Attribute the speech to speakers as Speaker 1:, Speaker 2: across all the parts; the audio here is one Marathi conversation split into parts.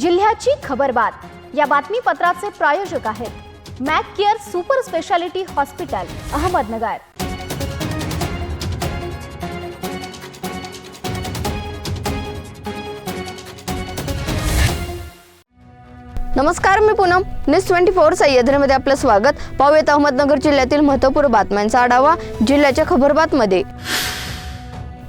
Speaker 1: जिल्ह्याची खबरबात या बातमीपत्राचे प्रायोजक आहेत Mac Care super speciality hospital Ahmednagar.
Speaker 2: नमस्कार मी पूनम. न्यूज ट्वेंटी फोर सह्याद्रीमध्ये आपलं स्वागत. पाहूयात अहमदनगर जिल्ह्यातील महत्त्वपूर्ण बातम्यांचा आढावा जिल्ह्याच्या खबरबातमध्ये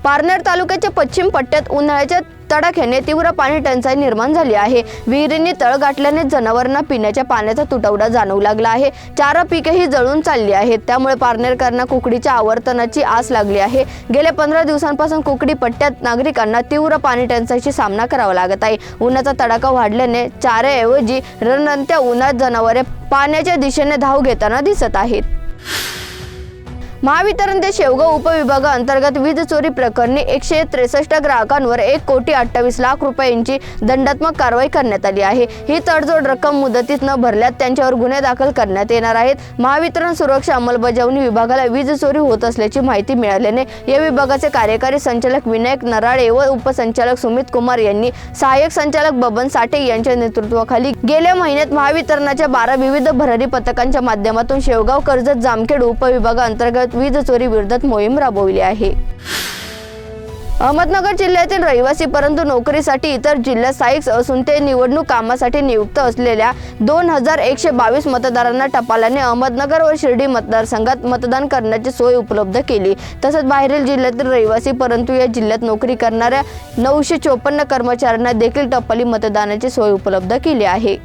Speaker 2: पारनेर तालुक्याच्या पश्चिम पट्ट्यात उन्हाळ्याच्या तडाख्याने तीव्र पाणी टंचाई निर्माण झाली आहे. विहिरींनी तळ गाठल्याने जनावरांना पिण्याच्या पाण्याचा तुटवडा जाणवू लागला आहे. चार पिकेही जळून चालली आहेत. त्यामुळे पारनेरकरांना कुकडीच्या आवर्तनाची आस लागली आहे. गेल्या पंधरा दिवसांपासून कुकडी पट्ट्यात नागरिकांना तीव्र पाणी टंचाईशी सामना करावा लागत आहे. उन्हाचा तडाखा वाढल्याने चाऱ्याऐवजी रणनंत्या उन्हात जनावरे पाण्याच्या दिशेने धाव घेताना दिसत आहेत. महावितरण ते शेवगाव उपविभागाअंतर्गत वीज चोरी प्रकरणी एकशे त्रेसष्ट ग्राहकांवर एक कोटी अठ्ठावीस लाख रुपयांची दंडात्मक कारवाई करण्यात आली आहे. ही तडजोड रक्कम मुदतीत न भरल्यास त्यांच्यावर गुन्हे दाखल करण्यात येणार आहेत. महावितरण सुरक्षा अंमलबजावणी विभागाला वीज चोरी होत असल्याची माहिती मिळाल्याने या विभागाचे कार्यकारी संचालक विनायक नराळे व उपसंचालक सुमित कुमार यांनी सहाय्यक संचालक बबन साठे यांच्या नेतृत्वाखाली गेल्या महिन्यात महावितरणाच्या बारा विविध भरारी पथकांच्या माध्यमातून शेवगाव कर्जत जामखेड उपविभागाअंतर्गत वीज चोरी विरोधात मोहीम राबवली आहे. अहमदनगर जिल्ह्यातील रहिवासी परंतु नोकरीसाठी इतर जिल्ह्यात स्थायिक असून ते निवडणूक कामासाठी नियुक्त असलेल्या दोन हजार एकशे बावीस मतदारांना टपालाने अहमदनगर व शिर्डी मतदारसंघात मतदान करण्याची सोय उपलब्ध केली. तसंच बाहेरील जिल्ह्यातील रहिवासी परंतु या जिल्ह्यात नोकरी करणाऱ्या नऊशे चोपन्न कर्मचाऱ्यांना देखील टपाली मतदानाची सोय उपलब्ध केली आहे.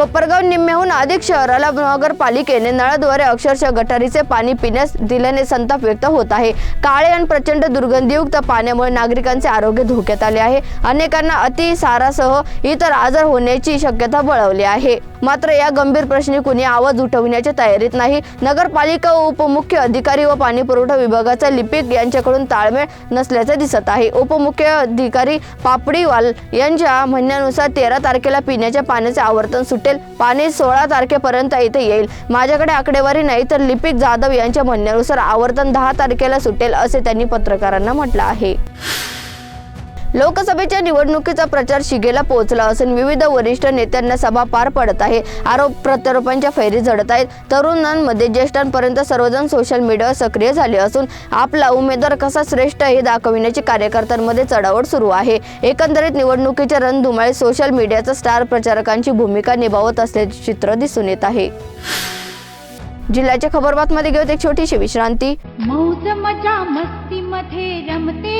Speaker 2: कोपरगाव निम्म्याहून अधिक शहराला नगरपालिकेने नळाद्वारे अक्षरशः गटारीचे पाणी पिण्यास दिल्याने संताप व्यक्त होत आहे. काळे आणि प्रचंड दुर्गंधीयुक्त पाण्यामुळे नागरिकांचे आरोग्य धोक्यात आले आहे. अनेकांना अतिसारासह इतर आजार होण्याची शक्यता बळवली आहे. मात्र या गंभीर प्रश्नी कुणी आवाज उठविण्याच्या तयारीत नाही. नगरपालिका व उपमुख्य अधिकारी व पाणी पुरवठा विभागाचा लिपिक यांच्याकडून ताळमेळ नसल्याचे दिसत आहे. उपमुख्य अधिकारी पापडीवाल यांच्या म्हणण्यानुसार तेरा तारखेला पिण्याच्या पाण्याचे आवर्तन सुटेल. पाणी सोळा तारखेपर्यंत इथे येईल. माझ्याकडे आकडेवारी नाही तर लिपिक जाधव यांच्या म्हणण्यानुसार आवर्तन दहा तारखेला सुटेल असे त्यांनी पत्रकारांना म्हटलं आहे. लोकसभेच्या निवडणुकीचा प्रचार शिगेला पोहोचला असून विविध वरिष्ठ नेत्यांना सभा पार पडत आहे. आरोप प्रत्यारोपांच्या फैरी झडत आहेत. तरुणांमध्ये ज्येष्ठांपर्यंत सर्वजण सोशल मीडियावर सक्रिय झाले असून आपला उमेदवार कसा श्रेष्ठ हे दाखविण्याची कार्यकर्त्यांमध्ये चढावड सुरू आहे. एकंदरीत निवडणुकीच्या रणधुमाळीत सोशल मीडियाचा स्टार प्रचारकांची भूमिका निभावत असल्याचे चित्र दिसून येत आहे. जिल्ह्याच्या खबरबातमध्ये घेऊत एक छोटीशी विश्रांती.
Speaker 3: मौज मजा मस्ती मध्ये रमते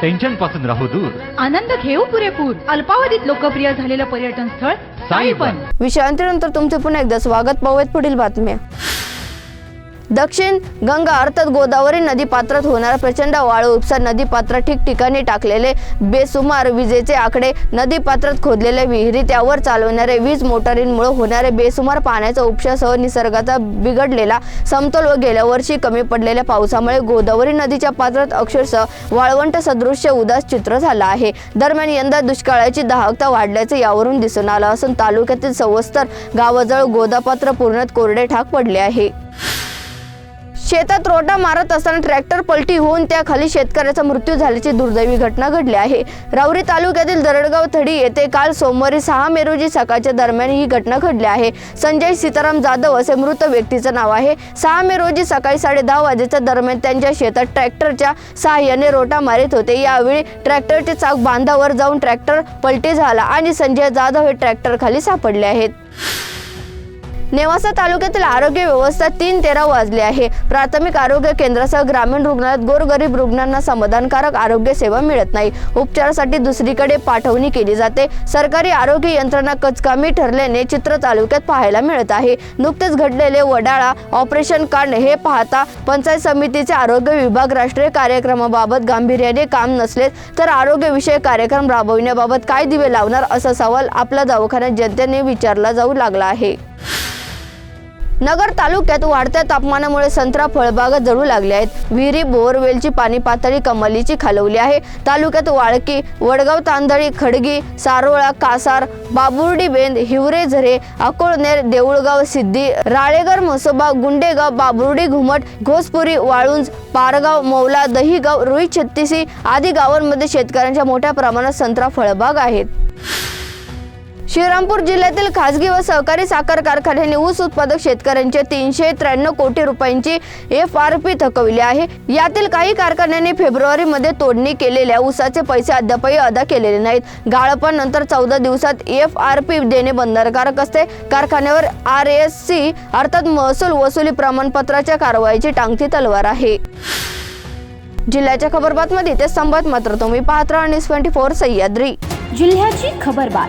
Speaker 4: टेन्शनपासून राहू दूर.
Speaker 3: आनंद घेऊ पुरेपूर. अल्पावधीत लोकप्रिय झालेलं पर्यटन स्थळ साईबन
Speaker 2: विश्रांतीनंतर तुमचे पुन्हा एकदा स्वागत. पाहूयात पुढील बातम्या. दक्षिण गंगा अर्थात गोदावरी नदी पात्रात होणारा प्रचंड वाळू उपसा नदी पात्रात ठिकठिकाणी टाकलेले बेसुमार विजेचे आकडे नदी पात्रात खोदलेल्या विहिरी त्यावर चालवणारे वीज मोटारींमुळे होणारे बेसुमार पाण्याचा उपशासह निसर्गाचा बिघडलेला समतोल व गेल्या वर्षी कमी पडलेल्या पावसामुळे गोदावरी नदीच्या पात्रात अक्षरशः वाळवंट सदृश्य उदास चित्र झालं आहे. दरम्यान यंदा दुष्काळाची दाहकता वाढल्याचे यावरून दिसून आलं असून तालुक्यातील सवस्तर गावाजवळ गोदापात्र पूर्णत कोरडे ठाक पडले आहे. शेतात रोटा मारत असताना ट्रॅक्टर पलटी होऊन त्याखाली शेतकऱ्याचा मृत्यू झाल्याची दुर्दैवी घटना घडली आहे. राऊरी तालुक्यातील दरडगाव थडी येथे काल सोमवारी सहा मे रोजी सकाळच्या दरम्यान ही घटना घडली आहे. संजय सीताराम जाधव असे मृत व्यक्तीचं नाव आहे. सहा मे रोजी सकाळी साडे दहा वाजेच्या दरम्यान त्यांच्या शेतात ट्रॅक्टरच्या सहाय्याने रोटा मारित होते. यावेळी ट्रॅक्टरचे चाक बांधावर जाऊन ट्रॅक्टर पलटी झाला आणि संजय जाधव हे ट्रॅक्टर खाली सापडले आहेत. नेवासा तालुक्यातील आरोग्य व्यवस्था तीन तेरा वाजली आहे. प्राथमिक आरोग्य केंद्रासह ग्रामीण रुग्णालयात गोरगरीब रुग्णांना समाधानकारक आरोग्य सेवा मिळत नाही. उपचारासाठी दुसरीकडे पाठवणी केली जाते. सरकारी आरोग्य यंत्रणा कचकामी ठरल्याने चित्र तालुक्यात पाहायला मिळत आहे. नुकतेच घडलेले वडाळा ऑपरेशन कांड हे पाहता पंचायत समितीचे आरोग्य विभाग राष्ट्रीय कार्यक्रमाबाबत गांभीर्याने काम नसले तर आरोग्यविषयक कार्यक्रम राबविण्याबाबत काय दिवे लावणार असा सवाल आपल्या दवाखान्यात जनतेने विचारला जाऊ लागला आहे. नगर तालुक्यात वाढत्या तापमानामुळे संत्रा फळबागा जळू लागल्या आहेत. विहिरी बोरवेलची पाणी पातळी कमालीची खालवली आहे. तालुक्यात वाळकी वडगाव तांदळी खडगी सारोळा कासार बाबुर्डी बेंद हिवरे झरे अकोळनेर देऊळगाव सिद्धी राळेगर म्हसोबा गुंडेगाव बाबुर्डी घुमट घोसपुरी वाळुंज पारगाव मौला दहीगाव रुई छत्तीसी आदी गावांमध्ये शेतकऱ्यांच्या मोठ्या प्रमाणात संत्रा फळबाग आहेत. श्रीरामपूर जिल्ह्यातील खासगी व सहकारी साखर कारखान्याने ऊस उत्पादक शेतकऱ्यांचे तीनशे त्र्याण्णव कोटी रुपयांची एफ आर पी थकवली आहे. यातील काही कारखान्यांनी फेब्रुवारीमध्ये तोडणी केलेल्या ऊसाचे पैसे अद्यापही अदा केलेले नाहीत. गाळपानंतर चौदा दिवसात एफ आर पी देणे बंधनकारक असते. कारखान्यावर आर एस सी अर्थात महसूल वसुली प्रमाणपत्राच्या कारवाईची टांगती तलवार आहे. जिल्ह्याच्या खबरबातमध्ये ते संवाद मात्र तुम्ही पाहत राहा. News twenty four Sahyadri.
Speaker 1: जिल्ह्याची खबरबात.